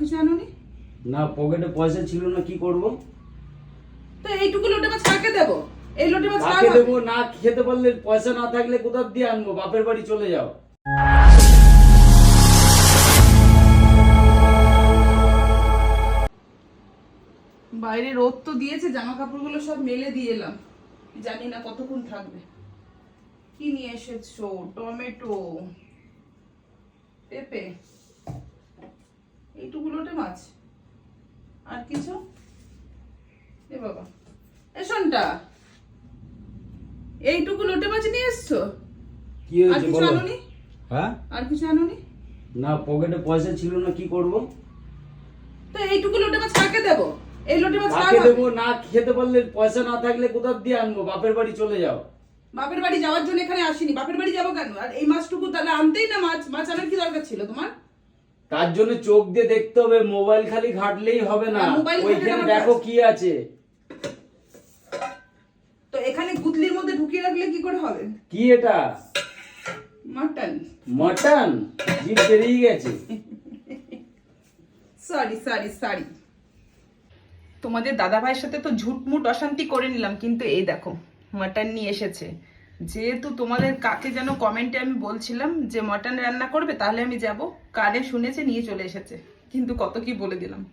কিছু আনোনি? না পকেটে পয়সা ছিল না কি করব? তো এইটুকু লোটে মাছ কাকে দেবো? এই লোটে মাছ কাকে? দেবো? না খেতে পারলে পয়সা না থাকলে কোথাও দিয়ে আনব? বাপের বাড়ি চলে যাও। বাইরে রোদ তো দিয়েছে জামা কাপড়গুলো সব মেলে দিয়ে এলাম। জানি না কতক্ষণ থাকবে। কি নিয়ে এসেছ? টমেটো? পেঁপে? মাছ। আর কিছু? এ বাবা। এ শোনটা এইটুকু লোটে মাছ নিয়ে এসছো? কি আর হয়েছে কিছু বলো। আনোনি? হ্যাঁ? আর কিছু আনোনি? না পকেটে পয়সা ছিল না কি করব? তো এইটুকু লোটে মাছ কাকে দেবো? এই লোটে মাছ কাকে? দেবো? না খেতে পারলে পয়সা না থাকলে কোথাও দিয়ে আনব? বাপের বাড়ি চলে যাও। বাপের বাড়ি যাওয়ার জন্য এখানে আসিনি। বাপের বাড়ি যাব কেন? আর এই মাছটুকু তাহলে আনতেই না মাছ। মাছ আনার কি দরকার ছিল তোমার? তার জন্য চোখ দিয়ে দেখতে হবে মোবাইল খালি ঘাটলেই হবে না। ঘাঁটলে ওইখানে দেখো কি আছে। তো এখানে গুতলির মধ্যে ঢুকিয়ে রাখলে কি করে হবে? কি এটা? মাটন। মটন? জিভ বেরিয়ে গেছে। সরি সরি সরি তোমাদের দাদা ভাইয়ের সাথে তো ঝুটমুট অশান্তি করে নিলাম কিন্তু এই দেখো মাটন নিয়ে এসেছে। যেহেতু তোমাদের কাকে যেন কমেন্টে আমি বলছিলাম যে মটন রান্না করবে, তাহলে আমি যাব। কানে শুনেছে, নিয়ে চলে এসেছে। কিন্তু কত কি বলে দিলাম।